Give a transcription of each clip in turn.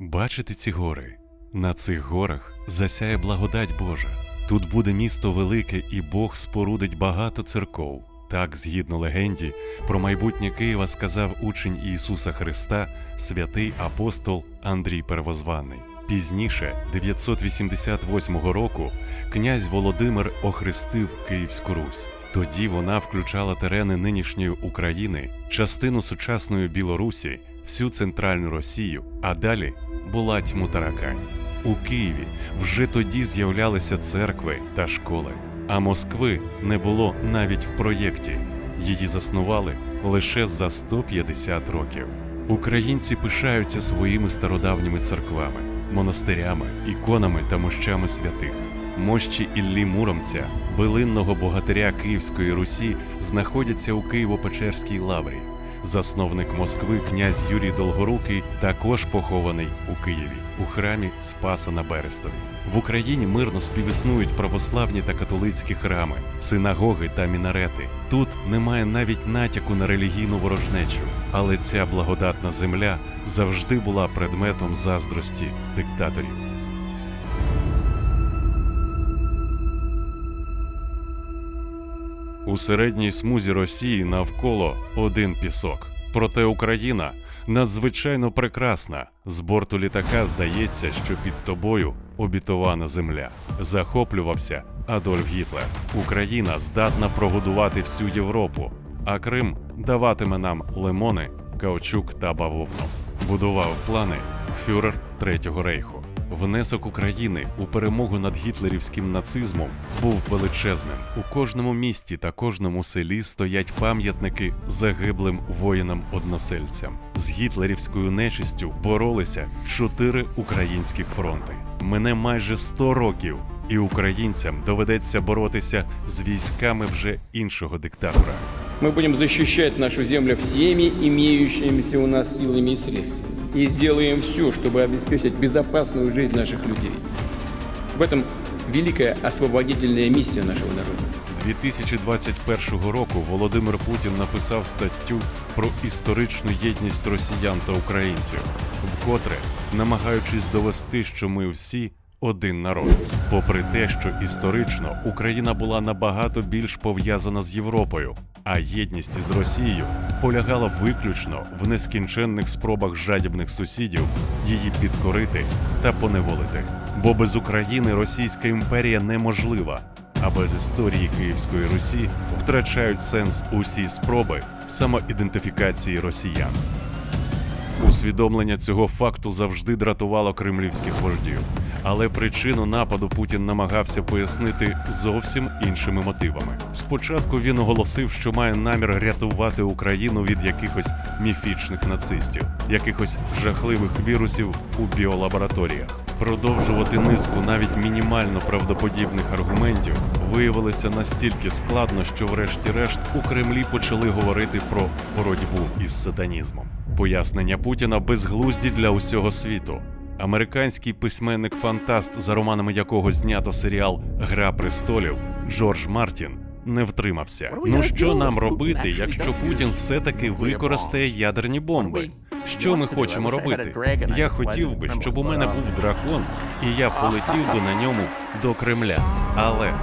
Бачите ці гори? На цих горах засяє благодать Божа. Тут буде місто велике, і Бог спорудить багато церков. Так, згідно легенді, про майбутнє Києва сказав учень Ісуса Христа, святий апостол Андрій Первозваний. Пізніше, 988 року, князь Володимир охрестив Київську Русь. Тоді вона включала терени нинішньої України, частину сучасної Білорусі, всю центральну Росію, а далі була тьму таракань. У Києві вже тоді з'являлися церкви та школи, а Москви не було навіть в проєкті. Її заснували лише за 150 років. Українці пишаються своїми стародавніми церквами, монастирями, іконами та мощами святих. Мощі Іллі Муромця, билинного богатиря Київської Русі, знаходяться у Києво-Печерській лаврі. Засновник Москви князь Юрій Долгорукий також похований у Києві у храмі Спаса на Берестові. В Україні мирно співіснують православні та католицькі храми, синагоги та мінарети. Тут немає навіть натяку на релігійну ворожнечу, але ця благодатна земля завжди була предметом заздрості диктаторів. У середній смузі Росії навколо один пісок. Проте Україна надзвичайно прекрасна. З борту літака здається, що під тобою обітована земля. Захоплювався Адольф Гітлер. Україна здатна прогодувати всю Європу, а Крим даватиме нам лимони, каучук та бавовну. Будував плани фюрер Третього рейху. Внесок України у перемогу над гітлерівським нацизмом був величезним. У кожному місті та кожному селі стоять пам'ятники загиблим воїнам-односельцям. З гітлерівською нечистю боролися чотири українських фронти. Мине майже 100 років, і українцям доведеться боротися з військами вже іншого диктатора. Мы будем защищать нашу землю всеми имеющимися у нас силами и средствами. И сделаем все, чтобы обеспечить безопасную жизнь наших людей. В этом великая освободительная миссия нашего народа. 2021 року Володимир Путін написав статтю про історичну єдність росіян та українців, вкотре намагаючись довести, що ми всі один народ. Попри те, що історично Україна була набагато більш пов'язана з Європою, а єдність із Росією полягала виключно в нескінченних спробах жадібних сусідів її підкорити та поневолити. Бо без України Російська імперія неможлива, а без історії Київської Русі втрачають сенс усі спроби самоідентифікації росіян. Усвідомлення цього факту завжди дратувало кремлівських вождів, але причину нападу Путін намагався пояснити зовсім іншими мотивами. Спочатку він оголосив, що має намір рятувати Україну від якихось міфічних нацистів, якихось жахливих вірусів у біолабораторіях. Продовжувати низку навіть мінімально правдоподібних аргументів виявилося настільки складно, що, врешті-решт, у Кремлі почали говорити про боротьбу із сатанізмом. Пояснення Путіна безглузді для усього світу. Американський письменник-фантаст, за романами якого знято серіал Гра престолів Джордж Мартін не втримався. Ну що нам робити, якщо Путін все-таки використає ядерні бомби? Що ми хочемо робити? Я хотів би, щоб у мене був дракон, і я полетів би на ньому до Кремля. Але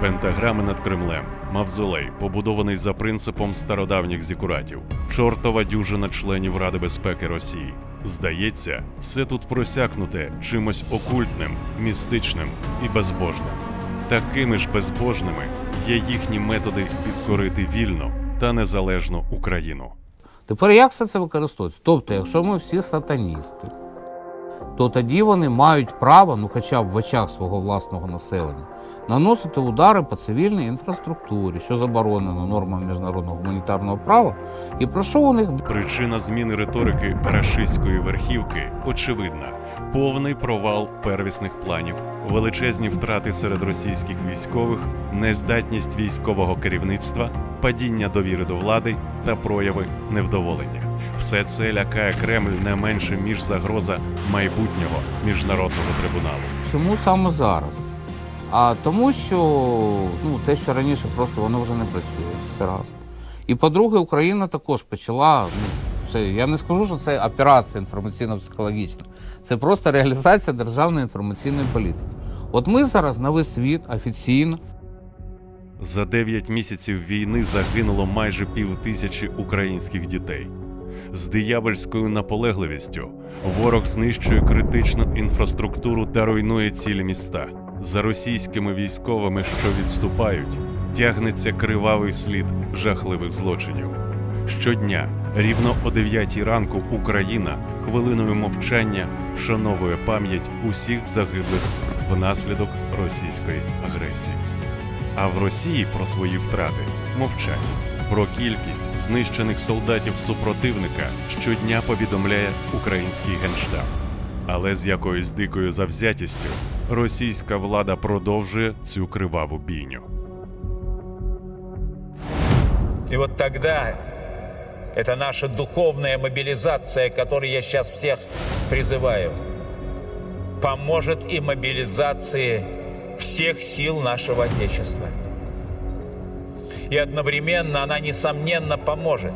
пентаграми над Кремлем, мавзолей, побудований за принципом стародавніх зікуратів, чортова дюжина членів Ради безпеки Росії. Здається, все тут просякнуте чимось окультним, містичним і безбожним. Такими ж безбожними є їхні методи підкорити вільну та незалежну Україну. Тепер як все це використовується? Тобто, якщо ми всі сатаністи, то тоді вони мають право, ну хоча б в очах свого власного населення, наносити удари по цивільній інфраструктурі, що заборонено нормами міжнародного гуманітарного права, і про що у них Причина зміни риторики рашистської верхівки очевидна: повний провал первісних планів, величезні втрати серед російських військових, нездатність військового керівництва, падіння довіри до влади та прояви невдоволення. Все це лякає Кремль не менше ніж загроза майбутнього міжнародного трибуналу. Чому саме зараз? А тому, що ну, те, що раніше просто воно вже не працює. Це раз. І по-друге, Україна також почала ну, це я не скажу, що це операція інформаційно-психологічна. Це просто реалізація державної інформаційної політики. От ми зараз на весь світ офіційно За 9 місяців війни загинуло майже півтисячі українських дітей. З диявольською наполегливістю ворог знищує критичну інфраструктуру та руйнує цілі міста. За російськими військовими, що відступають, тягнеться кривавий слід жахливих злочинів. Щодня, рівно о 9 ранку, Україна хвилиною мовчання вшановує пам'ять усіх загиблих внаслідок російської агресії. А в Росії про свої втрати мовчать. Про кількість знищених солдатів супротивника щодня повідомляє український генштаб. Але з якоюсь дикою завзятістю російська влада продовжує цю криваву бійню. И вот тогда это наша духовная мобилизация, к которой я сейчас всех призываю, поможет и мобилизации всех сил нашего Отечества. И одновременно она, несомненно, поможет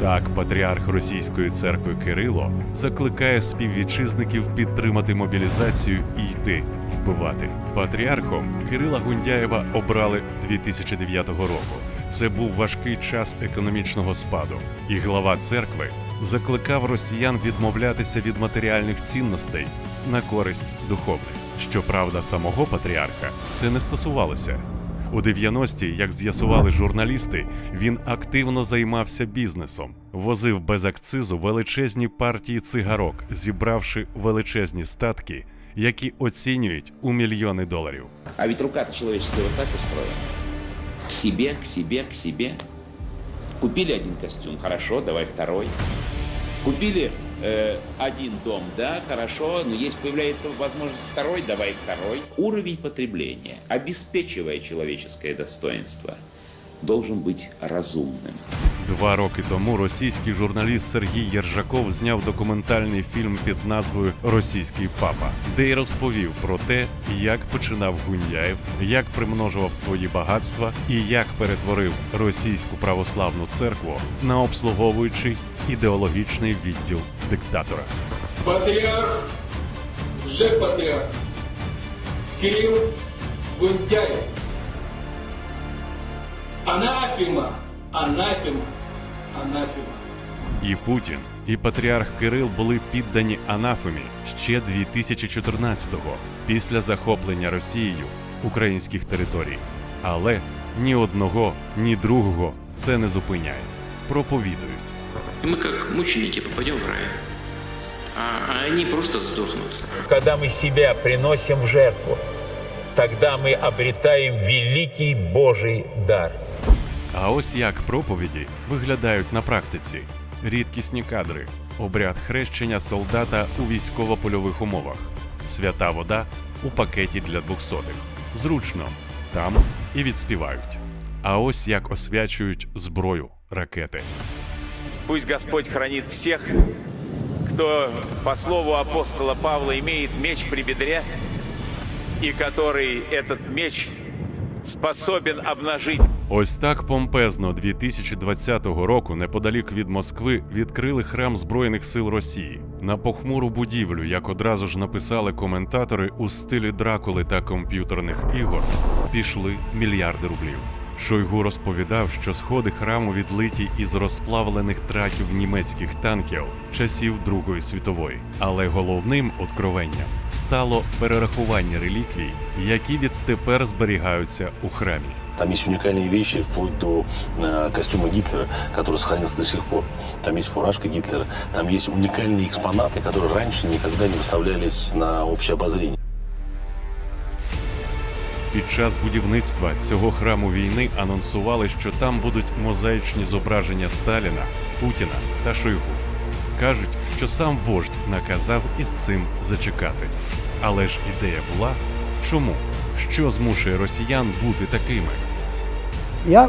Так, патріарх Російської церкви Кирило закликає співвітчизників підтримати мобілізацію і йти вбивати. Патріархом Кирила Гундяєва обрали 2009 року. Це був важкий час економічного спаду, і глава церкви закликав росіян відмовлятися від матеріальних цінностей на користь духовних. Щоправда, самого патріарха це не стосувалося. У 90-ті, як з'ясували журналісти, він активно займався бізнесом, возив без акцизу величезні партії цигарок, зібравши величезні статки, які оцінюють у мільйони доларів. А рука-то человеческая вот так устроена. К себе, к себе, к себе. Купили один костюм, хорошо, давай второй. Купили э, один дом, да, хорошо, но есть появляется возможность второй, давай второй. Уровень потребления, обеспечивая человеческое достоинство, должен быть разумным. Два роки тому російський журналіст Сергій Єржаков зняв документальний фільм під назвою Російський папа, де й розповів про те, як починав Гуньяєв, як примножував свої багатства і як перетворив російську православну церкву на обслуговуючий ідеологічний відділ диктатора. Патриарх, лже-патриарх, Кирилл Гундяев. Анафема, анафема, анафема. І Путін, і патріарх Кирил були піддані анафемі ще 2014-го, після захоплення Росією українських територій. Але ні одного, ні другого це не зупиняє. Проповідують. И мы как мученики попадем в рай. А, а они просто сдохнут. Когда мы себя приносим в жертву, тогда мы обретаем великий Божий дар. А ось як проповіді виглядають на практиці: рідкісні кадри, обряд хрещення солдата у військово-польових умовах, свята вода у пакеті для двохсотих. Зручно там і відспівають. А ось як освячують зброю ракети. Пусть Господь хранит всех, кто, по слову апостола Павла, имеет меч при бедре, и который этот меч способен обнажити. Ось так помпезно 2020 року неподалік від Москви відкрили храм Збройних сил Росії на похмуру будівлю, як одразу ж написали коментатори у стилі Дракули та комп'ютерних ігор. Пішли мільярди рублів. Шойгу розповідав, що сходи храму відлиті із розплавлених траків німецьких танків часів Другої світової. Але головним откровенням стало перерахування реліквій, які відтепер зберігаються у храмі. Там есть уникальные вещи, вплоть до э, костюма Гитлера, который сохранился до сих пор. Там есть фуражка Гитлера. Там есть уникальные экспонаты, которые раньше никогда не выставлялись на общее обозрение. Під час будівництва цього храму війни анонсували, що там будуть мозаїчні зображення Сталіна, Путіна та Шойгу. Кажуть, що сам вождь наказав із цим зачекати. Але ж ідея була чому? Що змушує росіян бути такими? Я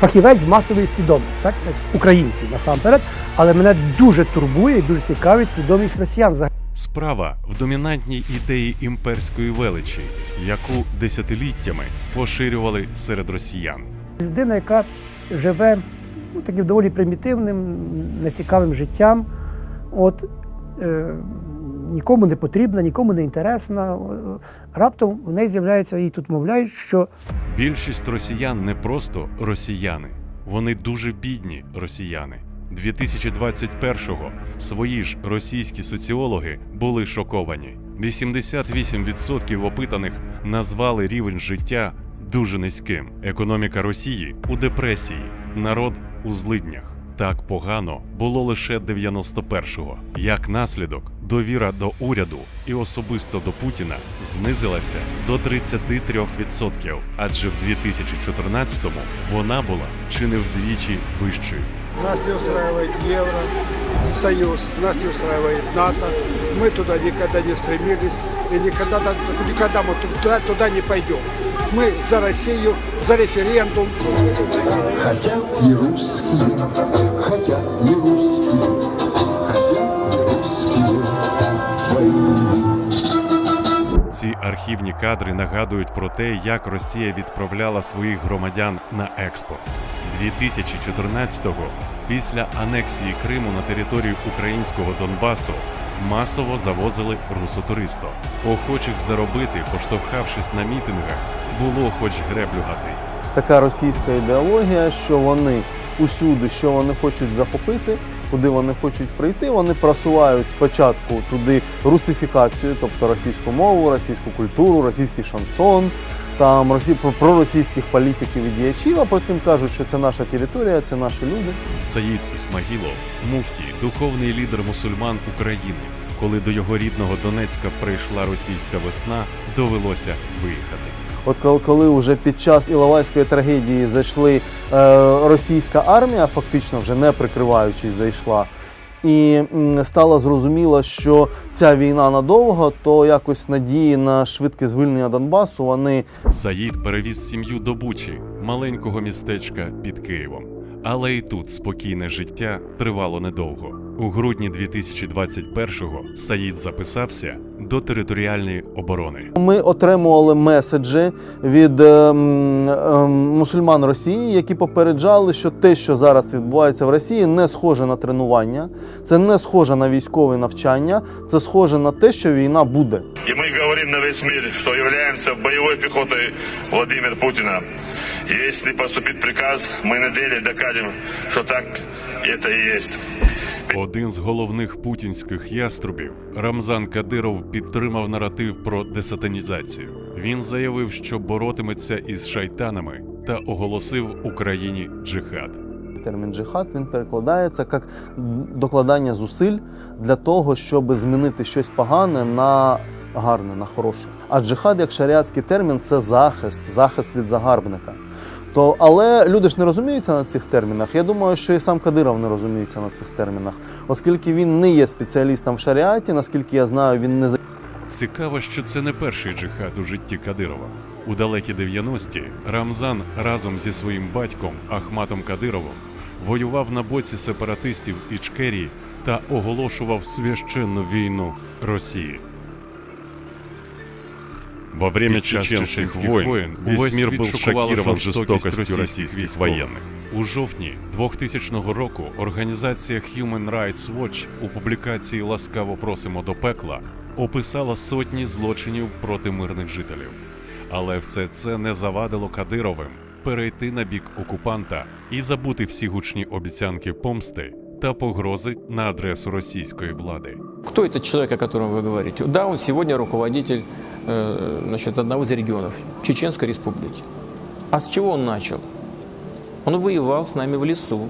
фахівець з масової свідомості, так українці насамперед, але мене дуже турбує і дуже цікавить свідомість росіян. Справа в домінантній ідеї імперської величі, яку десятиліттями поширювали серед росіян. Людина, яка живе ну, таким доволі примітивним, нецікавим життям. От, е, нікому не потрібна, нікому не інтересна. Е, Раптом в неї з'являється, їй тут мовляють, що Більшість росіян не просто росіяни, вони дуже бідні росіяни. 2021-го свої ж російські соціологи були шоковані. 88% опитаних назвали рівень життя дуже низьким. Економіка Росії у депресії, народ у злиднях. Так погано було лише 91-го. Як наслідок, довіра до уряду і особисто до Путіна знизилася до 33%, адже в 2014-му вона була чи не вдвічі вищою Нас не устраивает Евросоюз, нас не устраивает НАТО. Мы туда никогда не стремились и никогда, никогда мы туда, туда не пойдем. Мы за Россию, за референдум. Хотят не русские, хотят не русские, хотят не русские войны. Ці архівні кадри нагадують про те, як Росія відправляла своїх громадян на експорт. 2014-го, після анексії Криму на територію українського Донбасу, масово завозили русотуристо. Охочих заробити, поштовхавшись на мітингах, було хоч греблю гати. така російська ідеологія, що вони усюди, що вони хочуть захопити, куди вони хочуть прийти, вони просувають спочатку туди русифікацію, тобто російську мову, російську культуру, російський шансон, там росі... про- проросійських політиків і діячів, а потім кажуть, що це наша територія, це наші люди. Саїд Ісмагілов, муфті, духовний лідер мусульман України. Коли до його рідного Донецька прийшла російська весна, довелося виїхати. От коли, коли вже під час Іловайської трагедії зайшли е, російська армія, фактично вже не прикриваючись, зайшла. І стало зрозуміло, що ця війна надовго, то якось надії на швидке звільнення Донбасу вони Саїд перевіз сім'ю до Бучі, маленького містечка під Києвом. Але і тут спокійне життя тривало недовго. У грудні 2021-го Саїд записався до територіальної оборони. Ми отримували меседжі від е, м, е, мусульман Росії, які попереджали, що те, що зараз відбувається в Росії, не схоже на тренування, це не схоже на військове навчання, це схоже на те, що війна буде. И мы говорим на весь мир, что являемся боевой пехотой Владимира Путина. Если поступит приказ, мы на деле докажем, что так это и есть. Один з головних путінських яструбів Рамзан Кадиров підтримав наратив про десатанізацію. Він заявив, що боротиметься із шайтанами та оголосив Україні джихад. Термін джихад він перекладається як докладання зусиль для того, щоб змінити щось погане на гарне, на хороше. А джихад, як шаріатський термін, це захист, захист від загарбника. То, але люди ж не розуміються на цих термінах. Я думаю, що і сам Кадиров не розуміється на цих термінах, оскільки він не є спеціалістом в шаріаті, наскільки я знаю, він не Цікаво, що це не перший джихад у житті Кадирова. У далекі 90-ті Рамзан разом зі своїм батьком Ахматом Кадировим воював на боці сепаратистів Ічкерії та оголошував священну війну Росії. Во время чеченских войн весь мир был шокирован жестокостью российских военных. У жовтні 2000 року організація Human Rights Watch у публікації Ласкаво просимо до пекла описала сотні злочинів проти мирних жителів. Але все це не завадило Кадировим перейти на бік окупанта і забути всі гучні обіцянки помсти та погрози на адресу російської влади. Кто этот человек, о котором вы говорите? Да, он сегодня руководитель э, значит, одного из регионов Чеченской республики. А с чего он начал? Он воевал с нами в лесу.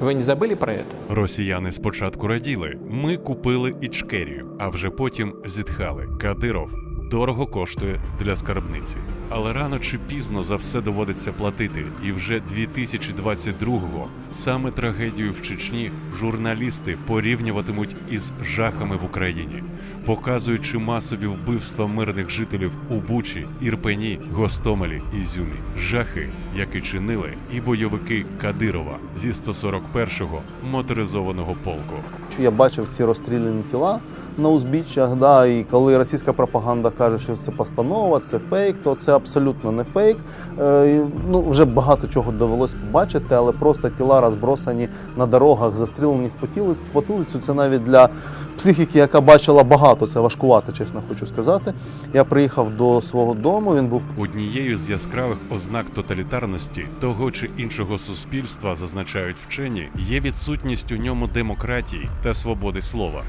Вы не забыли про это? Росіяни спочатку раділи, ми купили Ічкерію, а вже потім зітхали. Кадиров дорого коштує для скарбниці. Але рано чи пізно за все доводиться платити. І вже 2022-го саме трагедію в Чечні журналісти порівнюватимуть із жахами в Україні, показуючи масові вбивства мирних жителів у Бучі, Ірпені, Гостомелі і Зюмі. Жахи, які чинили і бойовики Кадирова зі 141-го моторизованого полку. Я бачив ці розстріляні тіла на узбіччях, да, і коли російська пропаганда каже, що це постанова, це фейк, то це абсолютно не фейк. Е, Ну, вже багато чого довелось побачити, але просто тіла розбросані на дорогах, застрілені в потіли- потилицю. Це навіть для психіки, яка бачила багато, це важкувато, чесно хочу сказати. Я приїхав до свого дому. Він був Однією з яскравих ознак тоталітарності того чи іншого суспільства, зазначають вчені, є відсутність у ньому демократії та свободи слова.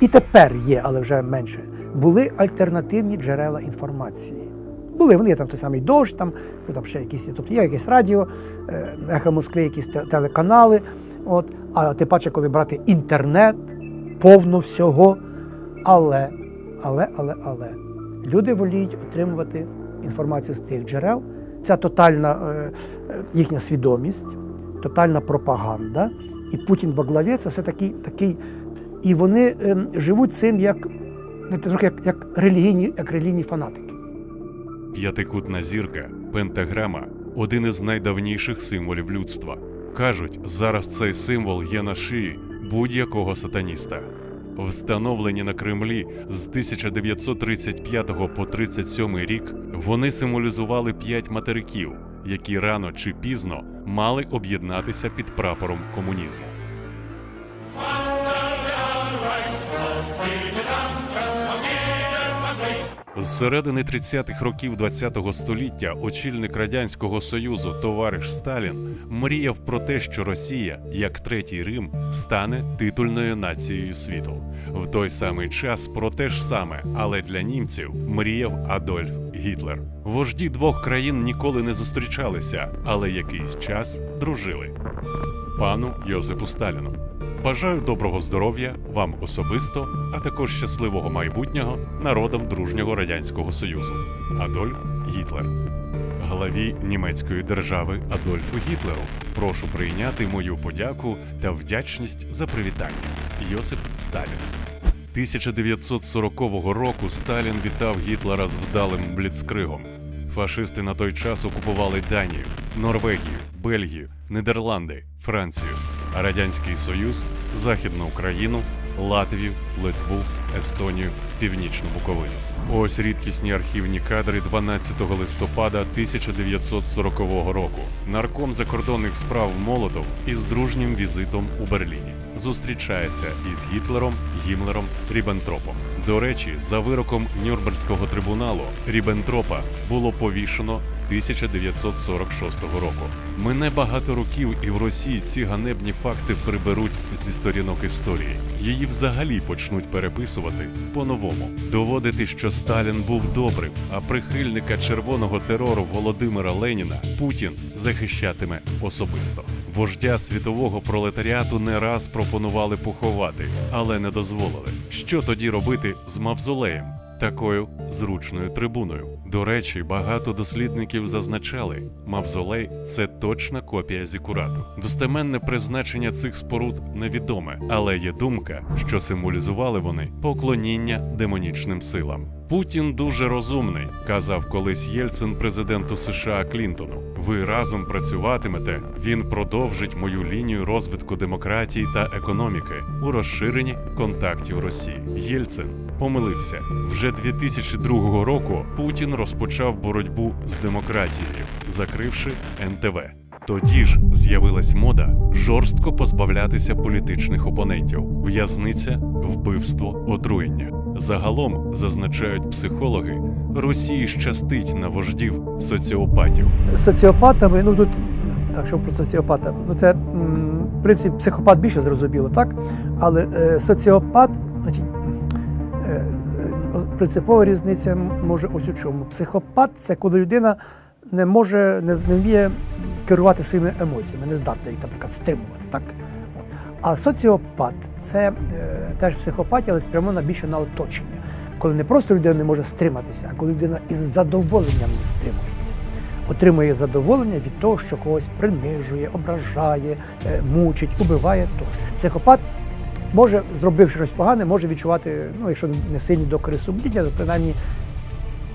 І тепер є, але вже менше. Були альтернативні джерела інформації. Були вони там той самий дощ, там, ну, там ще якісь, тобто є якесь радіо, е, ехо Москви, якісь телеканали. От. А тим паче, коли брати інтернет, повно всього. Але, але, але, але люди воліють отримувати інформацію з тих джерел. Ця тотальна е, е, їхня свідомість, тотальна пропаганда. І Путін во главі це все такий, такий і вони ем, живуть цим як, як, як, релігійні, як релігійні фанатики. П'ятикутна зірка, пентаграма один із найдавніших символів людства. Кажуть, зараз цей символ є на шиї будь-якого сатаніста. Встановлені на Кремлі з 1935 по 37 рік, вони символізували п'ять материків, які рано чи пізно мали об'єднатися під прапором комунізму. З середини 30-х років ХХ століття очільник радянського союзу товариш Сталін мріяв про те, що Росія, як третій Рим, стане титульною нацією світу. В той самий час про те ж саме, але для німців мріяв Адольф Гітлер. Вожді двох країн ніколи не зустрічалися, але якийсь час дружили. Пану Йозефу Сталіну. Бажаю доброго здоров'я вам особисто, а також щасливого майбутнього народам дружнього радянського союзу. Адольф Гітлер. Главі німецької держави Адольфу Гітлеру. Прошу прийняти мою подяку та вдячність за привітання. Йосип Сталін. 1940 року Сталін вітав Гітлера з вдалим бліцкригом. Фашисти на той час окупували Данію, Норвегію, Бельгію, Нідерланди, Францію, Радянський Союз, Західну Україну, Латвію, Литву, Естонію, Північну Буковину. Ось рідкісні архівні кадри 12 листопада 1940 року. Нарком закордонних справ Молотов із дружнім візитом у Берліні зустрічається із Гітлером, Гімлером, Ріббентропом. До речі, за вироком Нюрнберзького трибуналу Ріббентропа було повішено 1946 року. Мине багато років, і в Росії ці ганебні факти приберуть зі сторінок історії. Її взагалі почнуть переписувати по-новому, доводити, що Сталін був добрим, а прихильника червоного терору Володимира Леніна Путін захищатиме особисто. Вождя світового пролетаріату не раз пропонували поховати, але не дозволили. Що тоді робити з мавзолеєм? Такою зручною трибуною. До речі, багато дослідників зазначали, мавзолей це точна копія зікурату. Достеменне призначення цих споруд невідоме, але є думка, що символізували вони поклоніння демонічним силам. Путін дуже розумний, казав колись Єльцин президенту США Клінтону. Ви разом працюватимете. Він продовжить мою лінію розвитку демократії та економіки у розширенні контактів Росії. Єльцин помилився вже 2002 року. Путін розпочав боротьбу з демократією, закривши НТВ. Тоді ж з'явилась мода жорстко позбавлятися політичних опонентів, в'язниця, вбивство, отруєння. Загалом зазначають психологи, Росії щастить на вождів соціопатів. Соціопатами, ну тут так, що про соціопата, ну це в принципі психопат більше зрозуміло, так? Але е, соціопат, значить, е, е, принципова різниця може ось у чому. Психопат це коли людина не може, не, не вміє керувати своїми емоціями, не здатна їх, наприклад, стримувати. Так? А соціопат це е, теж психопатія, але спрямована більше на оточення. Коли не просто людина не може стриматися, а коли людина із задоволенням не стримується. Отримує задоволення від того, що когось принижує, ображає, е, мучить, убиває тощо. Психопат може, зробивши щось погане, може відчувати, ну якщо не сильні докори сумління, то принаймні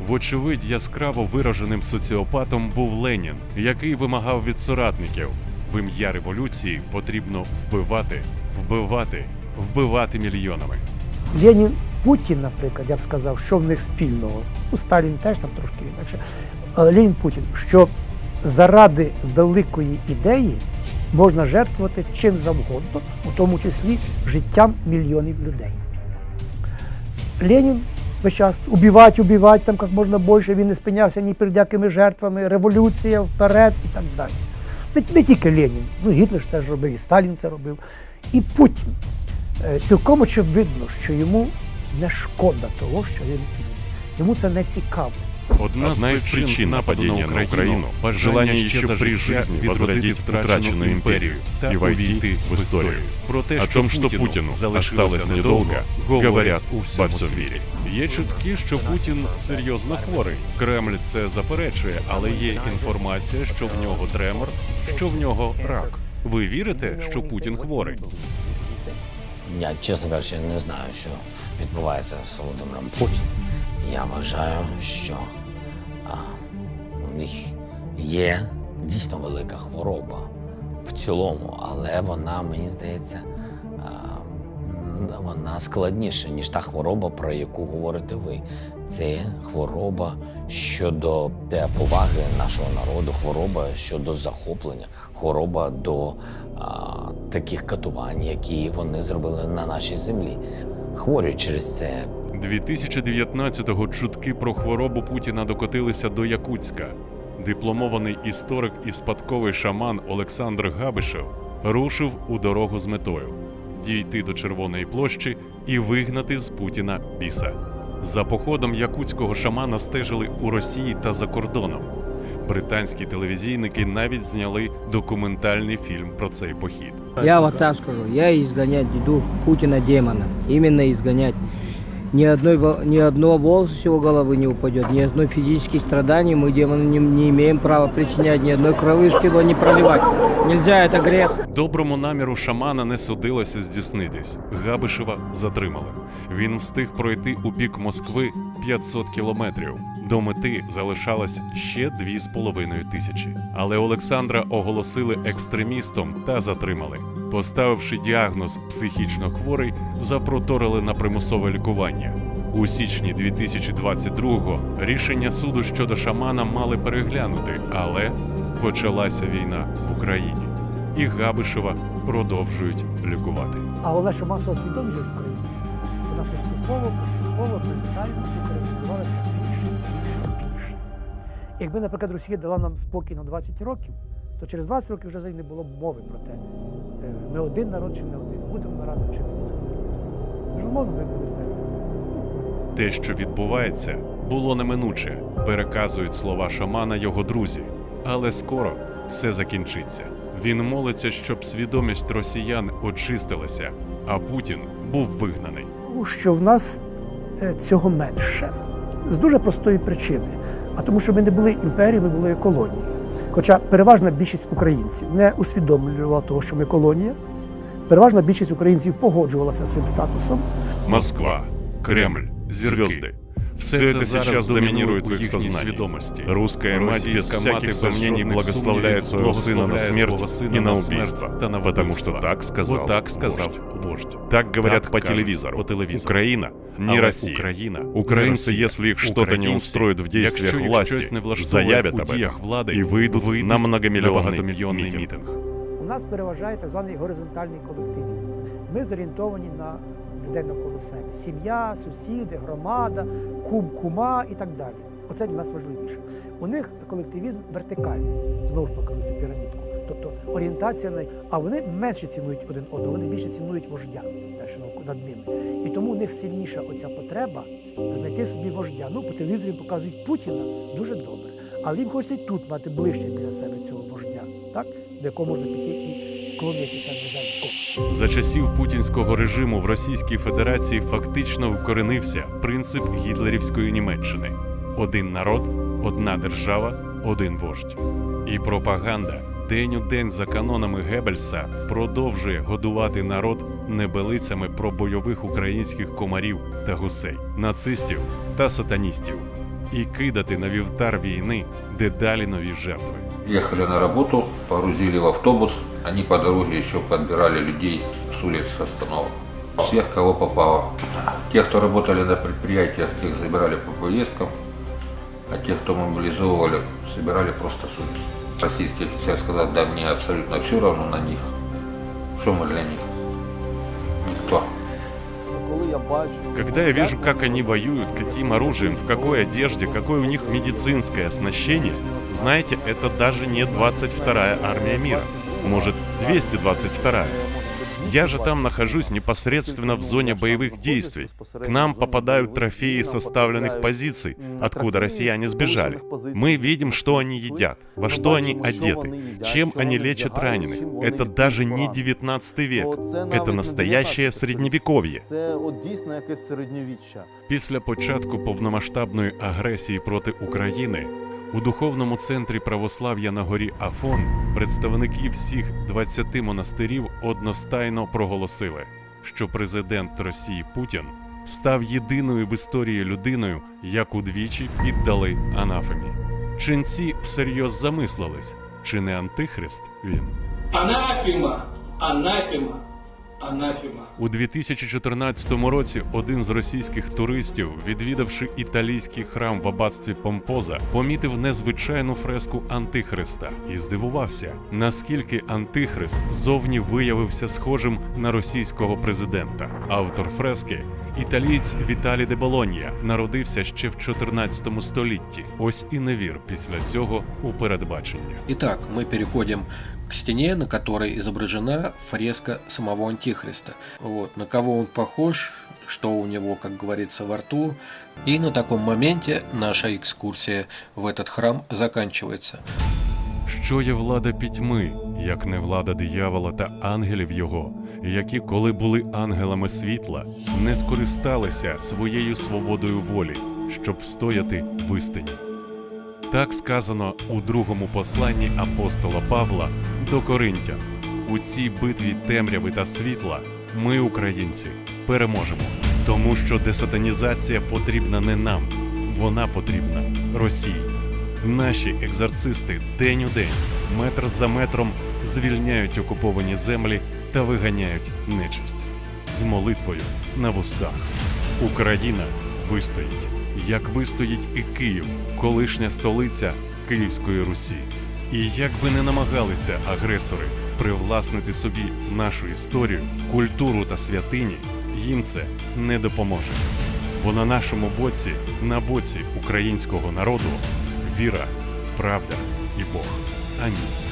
Вочевидь, яскраво вираженим соціопатом був Ленін, який вимагав від соратників. В ім'я революції потрібно вбивати, вбивати, вбивати мільйонами. Ленін, Путін, наприклад, я б сказав, що в них спільного. Ну, Сталін теж там трошки інакше. але Ленін Путін, що заради великої ідеї можна жертвувати чим завгодно, у тому числі життям мільйонів людей. Ленін весь час убивати, убивати там як можна більше, він не спинявся ні перед якими жертвами, революція вперед і так далі. Не, тільки Ленін, ну Гітлер це ж робив, і Сталін це робив. І Путін. Е, Цілком очевидно, що йому не шкода того, що він йому це не цікаво. Одна, з причин нападения на Украину – желание еще при жизни возродить втраченную империю и войти в историю. Про те, о том, что Путину осталось недолго, говорят во всем мире. Є чутки, що Путін серйозно хворий. Кремль це заперечує, але є інформація, що в нього тремор, що в нього рак. Ви вірите, що Путін хворий? Я, чесно кажучи, не знаю, що відбувається з Володимиром Путіним. Я вважаю, що а, у них є дійсно велика хвороба в цілому, але вона, мені здається, а, вона складніша, ніж та хвороба, про яку говорите ви. Це хвороба щодо поваги нашого народу, хвороба щодо захоплення, хвороба до а, таких катувань, які вони зробили на нашій землі. Хворі через це 2019-го чутки про хворобу Путіна докотилися до Якутська. Дипломований історик і спадковий шаман Олександр Габишев рушив у дорогу з метою дійти до Червоної площі і вигнати з Путіна біса. За походом якутського шамана стежили у Росії та за кордоном. Британські телевізійники навіть зняли документальний фільм про цей похід. Я вот так скажу, я изгонять иду Путина демона. Именно изгонять Ни, одной, во- ни одного волоса с его головы не упадет, ни одной физических страданий мы демону не, не имеем права причинять, ни одной кровышки его не проливать. Нельзя, это грех. Доброму наміру шамана не судилося здійснитись. Габишева затримали. Він встиг пройти у бік Москви 500 кілометрів. До мети залишалось ще 2,5 тисячі. Але Олександра оголосили екстремістом та затримали. Поставивши діагноз психічно хворий, запроторили на примусове лікування. У січні 2022-го рішення суду щодо шамана мали переглянути, але почалася війна в Україні, і Габишева продовжують лікувати. А що масова свідомість ж українців, вона поступово, поступово, ментально українізувалася більше, більше, більше. Якби, наприклад, Росія дала нам спокій на 20 років, то через 20 років вже не було б мови про те, ми один народ чи не один, будемо ми разом чи не будемо ми разом. Безумовно, ми будемо не разом. Те, що відбувається, було неминуче, переказують слова шамана його друзі. Але скоро все закінчиться. Він молиться, щоб свідомість росіян очистилася, а Путін був вигнаний. Тому що в нас е, цього менше. З дуже простої причини. А тому, що ми не були імперією, ми були колонією. Хоча переважна більшість українців не усвідомлювала того, що ми колонія. Переважна більшість українців погоджувалася з цим статусом. Москва, Кремль, звезды. Все это сейчас доминирует в их сознании. Русская мать без всяких сомнений благословляет своего сына на смерть и на убийство, потому что так сказал, вот так сказал вождь. Так говорят по телевизору. Украина не Россия. Украина. Украинцы, если их что-то не устроит в действиях власти, заявят об этом и выйдут на многомиллионный митинг. У нас переважає так званий горизонтальний колективізм. Ми зорієнтовані на людей навколо себе: сім'я, сусіди, громада, кум, кума і так далі. Оце для нас важливіше. У них колективізм вертикальний, знову ж покажу цю пірамідку. Тобто орієнтація на а вони менше цінують один одного, вони більше цінують вождя те, що над ними. І тому у них сильніша оця потреба знайти собі вождя. Ну, по телевізорі показують Путіна дуже добре. Але їм хочеться і тут мати ближче біля себе цього вождя, так? до якого можна піти і. За часів путінського режиму в Російській Федерації фактично вкоренився принцип гітлерівської Німеччини: один народ, одна держава, один вождь. І пропаганда день у день за канонами Геббельса продовжує годувати народ небелицями про бойових українських комарів та гусей, нацистів та сатаністів, і кидати на вівтар війни дедалі нові жертви. Ехали на работу, погрузили в автобус. Они по дороге еще подбирали людей с улиц с остановок. Всех, кого попало. Те, кто работали на предприятиях, тех забирали по поездкам. а тех, кто мобилизовывали, собирали просто с улиц. Российский офицер сказал, да мне абсолютно все равно на них. Что мы для них? Никто. Когда я вижу, как они воюют, каким оружием, в какой одежде, какое у них медицинское оснащение, знаете, это даже не 22-я армия мира Может, 222-я. Я же там нахожусь непосредственно в зоне боевых действий. К нам попадают трофеи составленных позиций, откуда россияне сбежали. Мы видим, что они едят, во что они одеты, чем они лечат раненых. Это даже не 19 век. Это настоящее средневековье. Це от дійсно якесь середньовіччя. Після початку повномасштабної агресії проти України у духовному центрі православ'я на горі Афон представники всіх 20 монастирів одностайно проголосили, що президент Росії Путін став єдиною в історії людиною, яку двічі піддали анафемі. Ченці всерйоз замислились, чи не антихрист він. Анафема, анафема, У 2014 році один з російських туристів, відвідавши італійський храм в аббатстві Помпоза, помітив незвичайну фреску Антихриста і здивувався, наскільки Антихрист зовні виявився схожим на російського президента. Автор фрески італієць Віталі де Болонья народився ще в 14 столітті. Ось і не вір після цього у передбачення. Итак, мы переходим к стене, на которой изображена фреска самого Антихриста. Вот, на кого он похож, что у него, как говорится, во рту. И на таком моменте наша экскурсия в этот храм заканчивается. Що є влада пітьми, як не влада диявола та ангелів його, які, коли були ангелами світла, не скористалися своєю свободою волі, щоб встояти в істині. Так сказано у другому посланні апостола Павла до Коринтян. У цій битві темряви та світла ми, українці, переможемо, тому що десатанізація потрібна не нам, вона потрібна Росії. Наші екзорцисти день у день, метр за метром звільняють окуповані землі та виганяють нечисть з молитвою на вустах. Україна вистоїть, як вистоїть і Київ, колишня столиця Київської Русі. І як би не намагалися агресори привласнити собі нашу історію, культуру та святині, їм це не допоможе. Бо на нашому боці, на боці українського народу, віра, правда і Бог. Амінь.